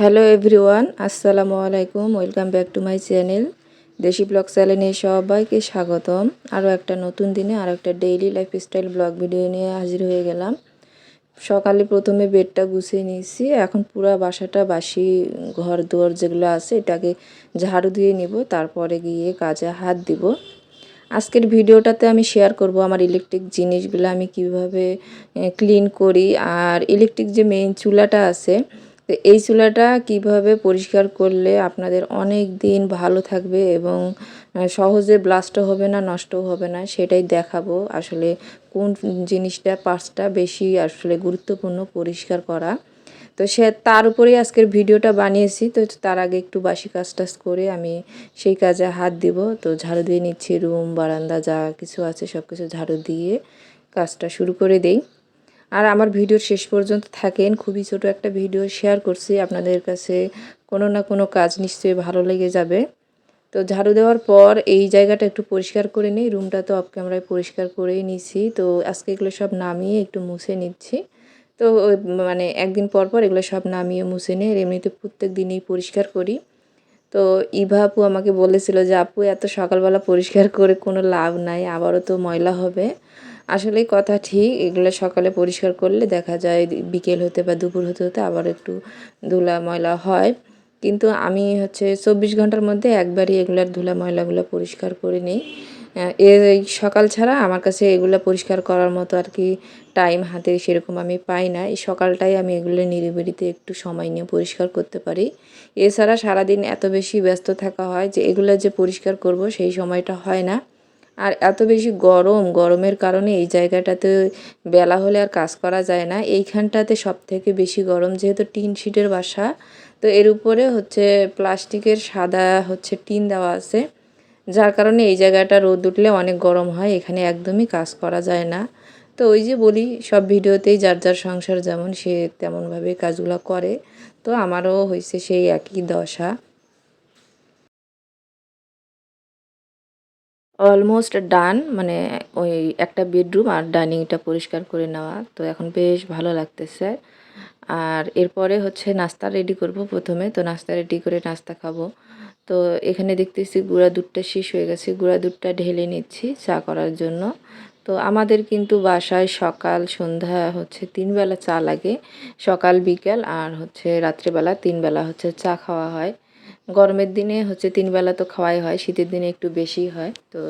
Hello everyone আসসালামু আলাইকুম welcome back to my channel Desi blog চ্যানেলে সবাইকে স্বাগতম। আরও একটা নতুন দিনে আর একটা ডেইলি লাইফস্টাইল ব্লগ ভিডিও নিয়ে হাজির হয়ে গেলাম। সকালে প্রথমে বেডটা গুছিয়ে নিয়েছি। এখন পুরো বাসাটা, বাসি, ঘর, দুয়ার যেগুলো আছে, এটাকে ঝাড়ু দিয়ে নিব, তারপরে গিয়ে কাজে হাত দিব। আজকের ভিডিওটাতে আমি শেয়ার করব আমার ইলেকট্রিক জিনিসগুলো, আমি কীভাবে ক্লিন করি। আর ইলেকট্রিক যে মেইন চুলাটা আছে তো এই চুলাটা কীভাবে পরিষ্কার করলে আপনাদের অনেক দিন ভালো থাকবে এবং সহজে ব্লাস্টও হবে না নষ্টও হবে না, সেটাই দেখাবো। আসলে কোন জিনিসটা পার্টসটা বেশি আসলে গুরুত্বপূর্ণ পরিষ্কার করা। তো সে, তার উপরেই আজকের ভিডিওটা বানিয়েছি। তো তার আগে একটু বাসি কাজ টাজ করে আমি সেই কাজে হাত দিব। তো ঝাড়ু দিয়ে নিচ্ছি, রুম, বারান্দা যা কিছু আছে সব কিছু ঝাড়ু দিয়ে কাজটা শুরু করে দেই। আর আমার ভিডিওর শেষ পর্যন্ত থাকেন। খুবই ছোট একটা ভিডিও শেয়ার করছি আপনাদের কাছে। কোনো না কোনো কাজ নিশ্চয়ই ভালো লেগে যাবে। তো ঝাড়ু দেওয়ার পর এই জায়গাটা একটু পরিষ্কার করে নিই। রুমটা তো অফ ক্যামেরায় পরিষ্কার করেই নিছি। তো আজকে এগুলো সব নামিয়ে একটু মুছে নিচ্ছি। তো মানে একদিন পর পর এগুলো সব নামিয়ে মুছে নিয়ে এমনিতে প্রত্যেক দিনই পরিষ্কার করি। তো ইভা আপু আমাকে বলেছিল যে, আপু, এত সকালবেলা পরিষ্কার করে কোনো লাভ নাই। আবারও তো ময়লা হবে। আসলেই কথা ঠিক, এগুলো সকালে পরিষ্কার করলে দেখা যায় বিকেল হতে বা দুপুর হতে হতে আবার একটু ধুলা ময়লা হয়। কিন্তু আমি হচ্ছে চব্বিশ ঘণ্টার মধ্যে একবারই এগুলার ধুলা ময়লাগুলো পরিষ্কার করে নিই। এই সকাল ছাড়া আমার কাছে এগুলো পরিষ্কার করার মতো আর কি টাইম হাতে সেরকম আমি পাই না। এই সকালটাই আমি এগুলো নিরিবিড়িতে একটু সময় নিয়ে পরিষ্কার করতে পারি। এছাড়া সারাদিন এত বেশি ব্যস্ত থাকা হয় যে এগুলো যে পরিষ্কার করব সেই সময়টা হয় না। আর এত বেশি গরম, গরমের কারণে এই জায়গাটাতে বেলা হলে আর কাজ করা যায় না। এইখানটাতে সব থেকে বেশি গরম যেহেতু টিন শিটের বাসা, তো এর উপরে হচ্ছে প্লাস্টিকের সাদা হচ্ছে টিন দেওয়া আছে। যার কারণে এই জায়গাটা রোদ উঠলে অনেক গরম হয়, এখানে একদমই কাজ করা যায় না। তো ওই যে বলি, সব ভিডিওতেই যার যার সংসার যেমন সে তেমনভাবে কাজগুলো করে, তো আমারও হয়েছে সেই একই দশা। অলমোস্ট ডান মানে ওই একটা বেডরুম আর ডাইনিংটা পরিষ্কার করে নেওয়া। তো এখন বেশ ভালো লাগতেছে। আর এরপরে হচ্ছে নাস্তা রেডি করব প্রথমে। তো নাস্তা রেডি করে নাস্তা খাব। তো এখানে দেখতেছি গুঁড়া দুধটা শেষ হয়ে গেছে। গুঁড়া দুধটা ঢেলে নিচ্ছি চা করার জন্য। তো আমাদের কিন্তু বাসায় সকাল, সন্ধ্যা হচ্ছে তিন বেলা চা লাগে। সকাল, বিকাল আর হচ্ছে রাত্রেবেলা তিন বেলা হচ্ছে চা খাওয়া হয়। গরমের দিনে হচ্ছে তিন বেলা তো খাওয়াই হয়, শীতের দিনে একটু বেশি হয়। তো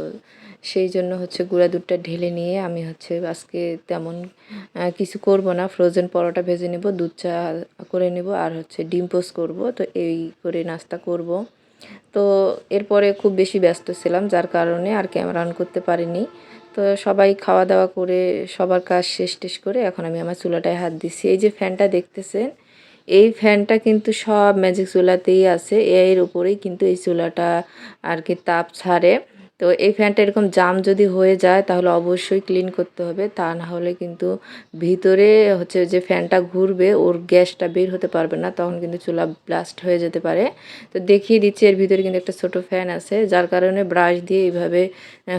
সেই জন্য হচ্ছে গুঁড়া দুধটা ঢেলে নিয়ে আমি হচ্ছে আজকে তেমন কিছু করব না। ফ্রোজেন পরোটা ভেজে নেব, দুধ চা করে নেব আর হচ্ছে ডিম পোস্ট করব। তো এই করে নাস্তা করব। তো এরপরে খুব বেশি ব্যস্ত ছিলাম, যার কারণে আর ক্যামেরা অন করতে পারিনি। তো সবাই খাওয়া দাওয়া করে, সবার কাজ শেষ টেস করে এখন আমি আমার চুলাটায় হাত দিচ্ছি এই যে ফ্যানটা দেখতেছেন এই ফ্যানটা কিন্তু সব ম্যাজিক চুলাতেই আছে এর উপরেই কিন্তু এই চুলাটা আর কি তাপ ছাড়ে। তো এই ফ্যানটা এরকম জাম যদি হয়ে যায় তাহলে অবশ্যই ক্লিন করতে হবে, তা না হলে কিন্তু ভিতরে হচ্ছে যে ফ্যানটা ঘুরবে, ওর গ্যাসটা বের হতে পারবে না, তখন কিন্তু চুলা ব্লাস্ট হয়ে যেতে পারে। তো দেখিয়ে দিচ্ছি, এর ভিতরে কিন্তু একটা ছোট ফ্যান আছে, যার কারণে ব্রাশ দিয়ে এইভাবে,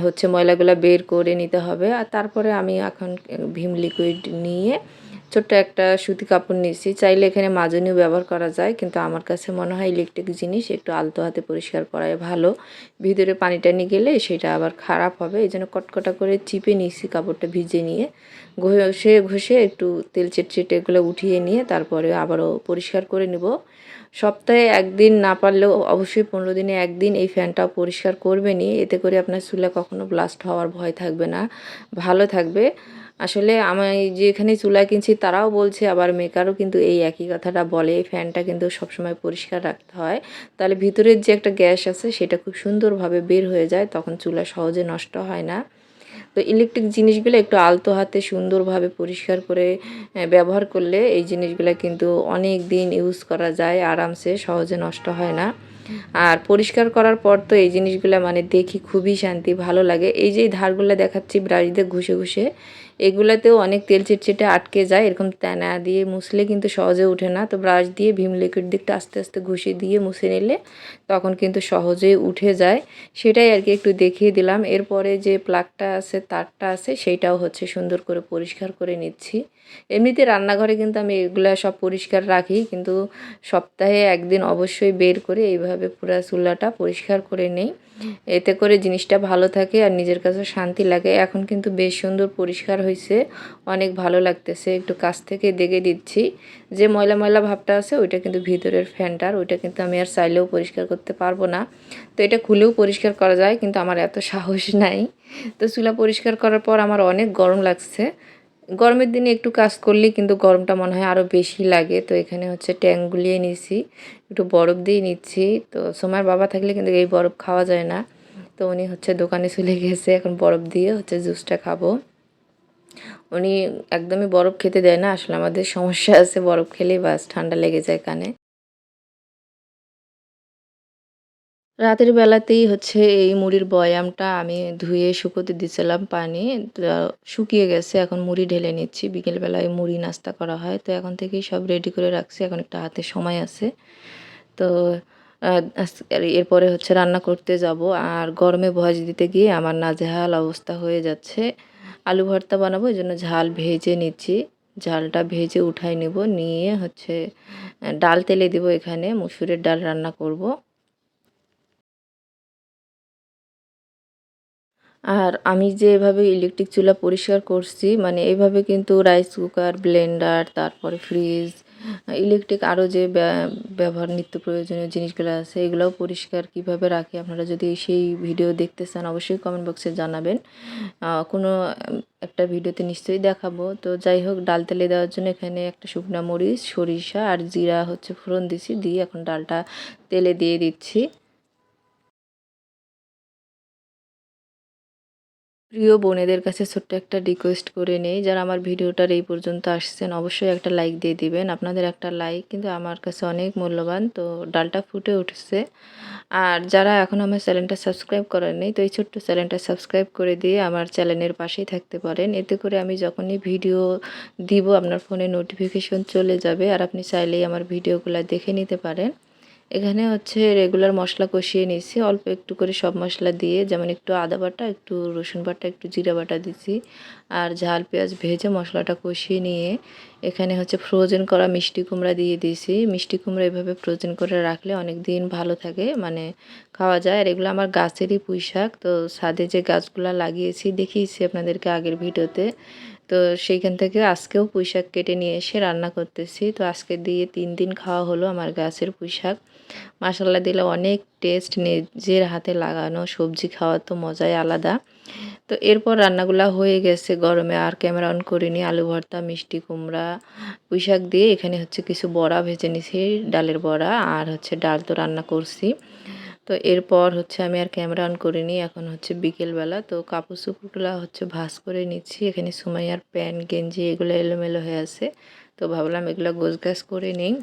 হচ্ছে ময়লাগুলো বের করে নিতে হবে। আর তারপরে আমি এখন ভীম লিকুইড নিয়ে ছোট্ট একটা সুতি কাপড় নিয়েছি। চাইলে এখানে মাজনিও ব্যবহার করা যায়, কিন্তু আমার কাছে মনে হয় ইলেকট্রিক জিনিস একটু আলতো হাতে পরিষ্কার করাই ভালো। ভিতরে পানি টানি গেলে সেটা আবার খারাপ হবে। এই জন্য কটকটা করে চিপে নিয়েছি কাপড়টা ভিজে নিয়ে। ঘষে ঘষে একটু তেল চেটচেটে এগুলো উঠিয়ে নিয়ে তারপরে আবারও পরিষ্কার করে নেব। সপ্তাহে একদিন না পারলেও অবশ্যই পনেরো দিনে একদিন এই ফ্যানটা পরিষ্কার করবেনই এতে করে আপনার চুলা কখনো ব্লাস্ট হওয়ার ভয় থাকবে না। ভালো থাকবে। আসলে আমি যেখানে চুলা কিনছি তারাও বলছে, আবার মেকারও কিন্তু এই একই কথাটা বলে, এই ফ্যানটা কিন্তু সবসময় পরিষ্কার রাখতে হয়। তাহলে ভিতরের যে একটা গ্যাস আছে সেটা খুব সুন্দরভাবে বের হয়ে যায়, তখন চুলা সহজে নষ্ট হয় না। তো ইলেকট্রিক জিনিসগুলো একটু আলতো হাতে সুন্দরভাবে পরিষ্কার করে ব্যবহার করলে এই জিনিসগুলো কিন্তু অনেক দিন ইউজ করা যায়, আরামসে, সহজে নষ্ট হয় না। আর পরিষ্কার করার পর তো এই জিনিসগুলো মানে দেখি খুবই শান্তি, ভালো লাগে। এই যে ধারগুলো দেখাচ্ছি, ব্রাশ দিয়ে ঘুষে ঘুষে এগুলাতেও অনেক তেল চিটচিটে আটকে যায়, এরকম তেনা দিয়ে মুছলে কিন্তু সহজে উঠে না। তো ব্রাশ দিয়ে ভীম লিকুইড দিকটা আস্তে আস্তে ঘুষি দিয়ে মুছে নিলে তখন কিন্তু সহজেই উঠে যায়। সেটাই আর কি একটু দেখিয়ে দিলাম। এরপরে যে প্লাগটা আছে, তারটা আছে, সেইটাও হচ্ছে সুন্দর করে পরিষ্কার করে নিচ্ছি। এমনিতে রান্নাঘরে কিন্তু আমি এগুলা সব পরিষ্কার রাখি, কিন্তু সপ্তাহে একদিন অবশ্যই বের করে এইভাবে পুরো চুলাটা পরিষ্কার করে নেই। এতে করে জিনিসটা ভালো থাকে আর নিজের কাছে শান্তি লাগে। এখন কিন্তু বেশ সুন্দর পরিষ্কার হয়েছে অনেক ভালো লাগতেছে। একটু কাছ থেকে দেখে দিচ্ছি। যে ময়লা ময়লা ভাবটা আছে, ওইটা কিন্তু ভিতরের ফ্যানটার ওইটা কিন্তু আমি আর চাইলেও পরিষ্কার করতে পারব না। তো এটা খুলেও পরিষ্কার করা যায়, কিন্তু আমার এত সাহস নাই। তো চুলা পরিষ্কার করার পর আমার অনেক গরম লাগছে। গরমের দিনে একটু কাজ করলে কিন্তু গরমটা মনে হয় আরও বেশি লাগে। তো এখানে হচ্ছে ট্যাঙ্ক গুলিয়ে নিছি একটু বরফ দিয়ে নিচ্ছি। তো সময়ের বাবা থাকলে কিন্তু এই বরফ খাওয়া যায় না। তো উনি হচ্ছে দোকানে চলে গেছে, এখন বরফ দিয়ে হচ্ছে জুসটা খাব। উনি একদমই বরফ খেতে দেয় না, আসলে আমাদের সমস্যা আছে বরফ খেলেই বাস, ঠান্ডা লেগে যায় কানে। রাতের বেলাতেই হচ্ছে এই মুড়ির বয়ামটা আমি ধুয়ে শুকোতে দিয়েছিলাম পানি শুকিয়ে গেছে, এখন মুড়ি ঢেলে নিচ্ছি, বিকেলবেলায় মুড়ি নাস্তা করা হয়, তো এখন থেকেই সব রেডি করে রাখছি, এখন একটা হাতে সময় আছে। তো এরপরে হচ্ছে রান্না করতে যাব, আর গরমে ভয় দিতে গিয়ে আমার নাজেহাল অবস্থা হয়ে যাচ্ছে। আলু ভর্তা বানাবো, এই জন্য ঝাল ভেজে নিচ্ছি। ঝালটা ভেজে উঠাই নেব, নিয়ে হচ্ছে ডাল তেলে দেব এখানে, মুসুরের ডাল রান্না করব। আর আমি যে এভাবে ইলেকট্রিক চুলা পরিষ্কার করছি মানে এভাবে কিন্তু রাইস কুকার ব্লেন্ডার তারপরে ফ্রিজ ইলেকট্রিক আরও যে ব্যবহার, নিত্য প্রয়োজনীয় জিনিসগুলো আছে, এগুলোও পরিষ্কার কীভাবে রাখে আপনারা যদি সেই ভিডিও দেখতে চান, অবশ্যই কমেন্ট বক্সে জানাবেন। কোনো, একটা ভিডিওতে নিশ্চয়ই দেখাবো। তো যাই হোক, ডাল তেলে দেওয়ার জন্য এখানে একটা শুকনা মরিচ, সরিষা আর জিরা হচ্ছে ফোড়ন দিছি, দিয়ে এখন ডালটা তেলে দিয়ে দিচ্ছি। প্রিয় বোনেদের কাছে ছোট্ট একটা রিকোয়েস্ট করে নেই। যারা আমার ভিডিওটার এই পর্যন্ত আসছেন, অবশ্যই একটা লাইক দিয়ে দিবেন। আপনাদের একটা লাইক কিন্তু আমার কাছে অনেক মূল্যবান। তো ডালটা ফুটে উঠছে। আর যারা এখন আমার চ্যানেলটা সাবস্ক্রাইব করেন নেই তো এই ছোট্ট চ্যানেলটা সাবস্ক্রাইব করে দিয়ে আমার চ্যানেলের পাশেই থাকতে পারেন। এতে করে আমি যখনই ভিডিও দিব, আপনার ফোনে নোটিফিকেশন চলে যাবে। আর আপনি চাইলেই আমার ভিডিওগুলো দেখে নিতে পারেন। এখানে হচ্ছে রেগুলার মশলা কষিয়ে নিয়েছি। অল্প একটু করে সব মশলা দিয়ে, যেমন একটু আদা বাটা, একটু রসুন বাটা, একটু জিরা বাটা দিছি। আর ঝাল, পেঁয়াজ ভেজে মশলাটা কষিয়ে নিয়ে এখানে হচ্ছে ফ্রোজেন করা মিষ্টি কুমড়া দিয়ে দিয়েছি। মিষ্টি কুমড়া এভাবে ফ্রোজেন করে রাখলে অনেক দিন ভালো থাকে মানে খাওয়া যায়। আর এগুলো আমার গাছেরই পুঁই শাক তো ছাদে যে গাছগুলো লাগিয়েছি দেখিয়েছি আপনাদেরকে আগের ভিডিওতে। তো সেইখান থেকে আজকেও পুঁইশাক কেটে নিয়ে এসে রান্না করতেছি। তো আজকে দিয়ে তিন দিন খাওয়া হলো আমার গাছের পুঁইশাক মশলা দিলে অনেক টেস্ট নিজের হাতে লাগানো, সবজি খাওয়া তো মজাই আলাদা। তো এরপর রান্নাগুলো হয়ে গেছে গরমে, আর ক্যামেরা অন করিনি। আলু ভর্তা, মিষ্টি কুমড়া পুঁইশাক দিয়ে এখানে হচ্ছে কিছু বড়া ভেজে নিছি, ডালের বড়া, আর হচ্ছে ডাল তো রান্না করছি। তো এরপর হচ্ছে আমি আর ক্যামেরা অন করিনি, এখন হচ্ছে বিকেলবেলা। তো কাপড় চোপড়গুলো হচ্ছে ভাস করে নিচ্ছি, এখানে সুমাইয়ার প্যান্ট, গেঞ্জি এগুলো এলোমেলো হয়ে আছে। তো ভাবলাম এগুলো গোছ গাছ করে নিই।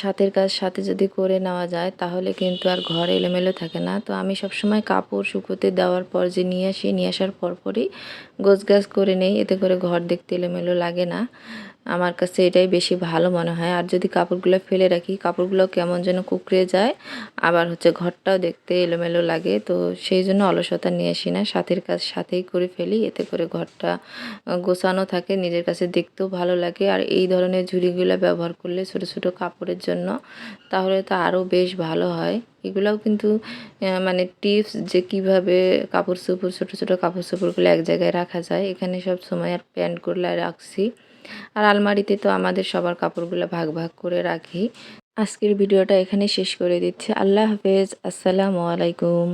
সাথের কাজ সাথে যদি করে নেওয়া যায়, তাহলে কিন্তু আর ঘর এলোমেলো থাকে না। তো আমি সবসময় কাপড় শুকোতে দেওয়ার পর যে নিয়ে আসি, নিয়ে আসার পরপরই গোছ গাছ করে নেই, এতে করে ঘর দেখতে এলোমেলো লাগে না। আমার কাছে এটাই বেশি ভালো মনে হয়। আর যদি কাপড়গুলো ফেলে রাখি, কাপড়গুলো কেমন যেন কুকড়ে যায়, আবার হচ্ছে ঘরটাও দেখতে এলোমেলো লাগে। তো সেই জন্য অলসতা নিয়ে আসি না। সাথের কাজ সাথেই করে ফেলি, এতে করে ঘরটা গোছানো থাকে, নিজের কাছে দেখতেও ভালো লাগে। আর এই ধরনের ঝুড়িগুলো ব্যবহার করলে ছোট ছোট কাপড়ের জন্য তাহলে তো আরও বেশ ভালো হয়। এগুলাও কিন্তু মানে টিপস যে কীভাবে কাপড় চোপড় ছোটো ছোটো কাপড় চোপড়গুলো এক জায়গায় রাখা যায়, এখানে সব সময় আর প্যান্টগুলো রাখছি। আর আলমারিতে তো আমাদের সবার কাপড়গুলো ভাগ ভাগ করে রাখি। আজকের ভিডিওটা এখানে শেষ করে দিচ্ছি। আল্লাহ হাফেজ। আসসালামু আলাইকুম।